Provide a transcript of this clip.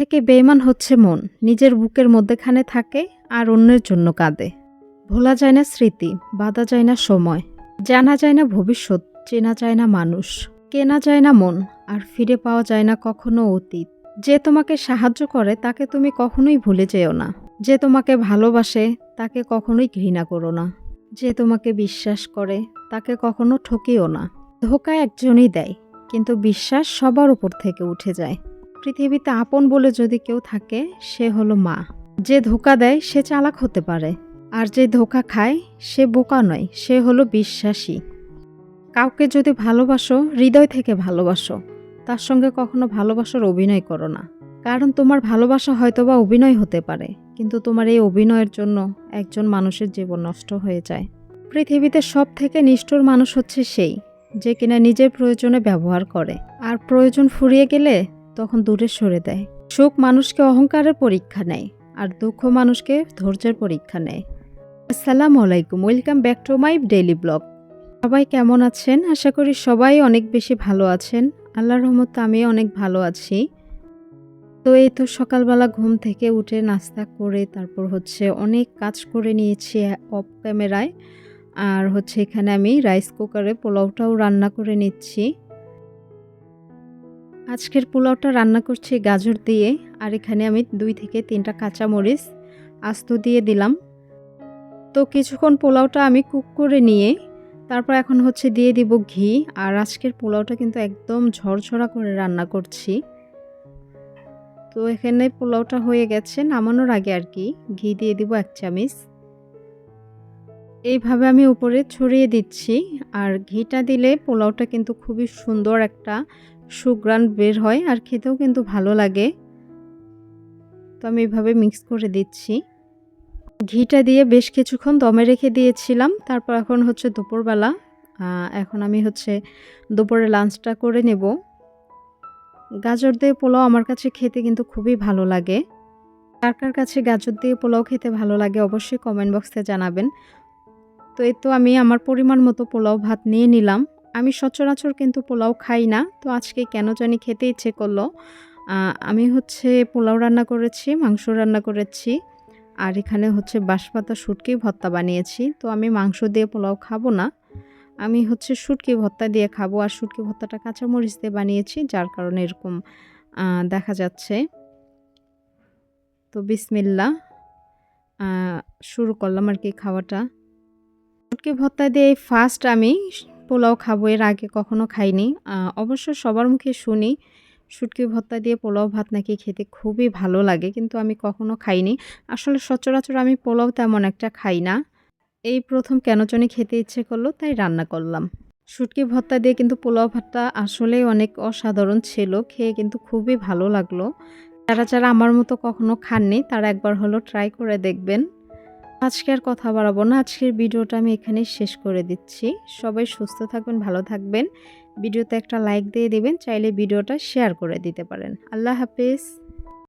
থেকে বেইমান হচ্ছে মন, নিজের বুকের মধ্যেখানে থাকে আর অন্যের জন্য কাঁদে। ভোলা যায় না স্মৃতি, বাধা যায় না সময়, জানা যায় না ভবিষ্যৎ, চেনা যায় না মানুষ, কেনা যায় না মন, আর ফিরে পাওয়া যায় না কখনো অতীত। যে তোমাকে সাহায্য করে, তাকে তুমি কখনোই ভুলে যেও না। যে তোমাকে ভালোবাসে, তাকে কখনোই ঘৃণা করো না। যে তোমাকে বিশ্বাস করে, তাকে কখনো ঠকিও না। ধোকা একজনই দেয়, কিন্তু বিশ্বাস সবার উপর থেকে উঠে যায়। পৃথিবীতে আপন বলে যদি কেউ থাকে, সে হলো মা। যে ধোকা দেয়, সে চালাক হতে পারে। আর যে ধোকা খায়, সে বোকা নয়, সে হলো বিশ্বাসী। কাউকে যদি ভালোবাসো, হৃদয় থেকে ভালোবাসো, তার সঙ্গে কখনো ভালোবাসার অভিনয় করো না। কারণ তোমার ভালোবাসা হয়তোবা অভিনয় হতে পারে, কিন্তু তোমার এই অভিনয়ের জন্য একজন মানুষের জীবন নষ্ট হয়ে যায়। পৃথিবীতে সব থেকে নিষ্ঠুর মানুষ হচ্ছে সেই, যে কিনা নিজের প্রয়োজনে ব্যবহার করে। আর প্রয়োজন ফুরিয়ে গেলে তখন দূরে সরে দেয়। সুখ মানুষকে অহংকারের পরীক্ষা নেয় আর দুঃখ মানুষকে ধৈর্যের পরীক্ষা নেয়। আসসালামু আলাইকুম, welcome back to my daily blog. সবাই কেমন আছেন? আশা করি সবাই অনেক বেশি ভালো আছেন। আল্লাহর রহমতে আমি অনেক ভালো আছি। তো এই তো সকালবেলা ঘুম থেকে উঠে নাস্তা করে তারপর হচ্ছে অনেক কাজ করে নিয়েছি অফ ক্যামেরায়। আর হচ্ছে এখানে আমি রাইস কুকারে পোলাওটাও রান্না করে নিচ্ছি। আজকের পোলাওটা রান্না করছি গাজর দিয়ে, আর এখানে আমি দুই থেকে তিনটা কাঁচামরিচ আস্ত দিয়ে দিলাম। তো কিছুক্ষণ পোলাওটা আমি কুক করে নিয়ে, তারপর এখন হচ্ছে দিয়ে দিব ঘি, আর আজকের পোলাওটা কিন্তু একদম ঝরঝরা করে রান্না করছি। তো এখানে পোলাওটা হয়ে গেছে, নামানোর আগে আর কি ঘি দিয়ে দিব এক চামিচ। এইভাবে আমি উপরে ছড়িয়ে দিচ্ছি, আর ঘিটা দিলে পোলাওটা কিন্তু খুবই সুন্দর একটা সুগ্রান বের হয় আর খেতেও কিন্তু ভালো লাগে। তো আমি এভাবে মিক্স করে দিচ্ছি। ঘিটা দিয়ে বেশ কিছুক্ষণ দমে রেখে দিয়েছিলাম। তারপর এখন হচ্ছে দুপুরবেলা। এখন আমি হচ্ছে দুপুরে লাঞ্চটা করে নেব। গাজর দিয়ে পোলাও আমার কাছে খেতে কিন্তু খুবই ভালো লাগে। কার কার কাছে গাজর দিয়ে পোলাও খেতে ভালো লাগে অবশ্যই কমেন্ট বক্সে জানাবেন। তো এই তো আমি আমার পরিমাণ মতো পোলাও ভাত নিয়ে নিলাম। আমি সচরাচর কিন্তু পোলাও খাই না, তো আজকে কেন জানি খেতে ইচ্ছে করল। আমি হচ্ছে পোলাও রান্না করেছি, মাংস রান্না করেছি, আর এখানে হচ্ছে বাঁশপাতা শুটকি ভর্তা বানিয়েছি, তো আমি মাংস দিয়ে পোলাও খাব না। আমি হচ্ছে শুটকি ভর্তা দিয়ে খাব, আর শুটকি ভর্তাটা কাঁচামরিচ দিয়ে বানিয়েছি, যার কারণে এরকম দেখা যাচ্ছে। তো বিসমিল্লা শুরু করলাম আর কি খাওয়াটা। শুটকি ভর্তা দিয়ে ফার্স্ট আমি পোলাও খাব, এর আগে কখনো খাইনি। অবশ্য সবার মুখে শুনি, শুটকি ভর্তা দিয়ে পোলাও ভাত নাকি খেতে খুবই ভালো লাগে, কিন্তু আমি কখনো খাইনি। আসলে সচরাচর আমি পোলাও তেমন একটা খাই না। এই প্রথম কেন জানি খেতে ইচ্ছে করল, তাই রান্না করলাম। শুটকি ভর্তা দিয়ে কিন্তু পোলাও ভাতটা আসলেই অনেক অসাধারণ ছিল, খেয়ে কিন্তু খুবই ভালো লাগল। যারা যারা আমার মতো কখনো খাননি, তারা একবার হলো ট্রাই করে দেখবেন। আজকে আর কথা বাড়াবো না। আজকের ভিডিওটা আমি এখানে শেষ করে দিচ্ছি। সবাই সুস্থ থাকবেন, ভালো থাকবেন। ভিডিওতে একটা লাইক দিয়ে দেবেন, চাইলে ভিডিওটা শেয়ার করে দিতে পারেন। আল্লাহ হাফিজ।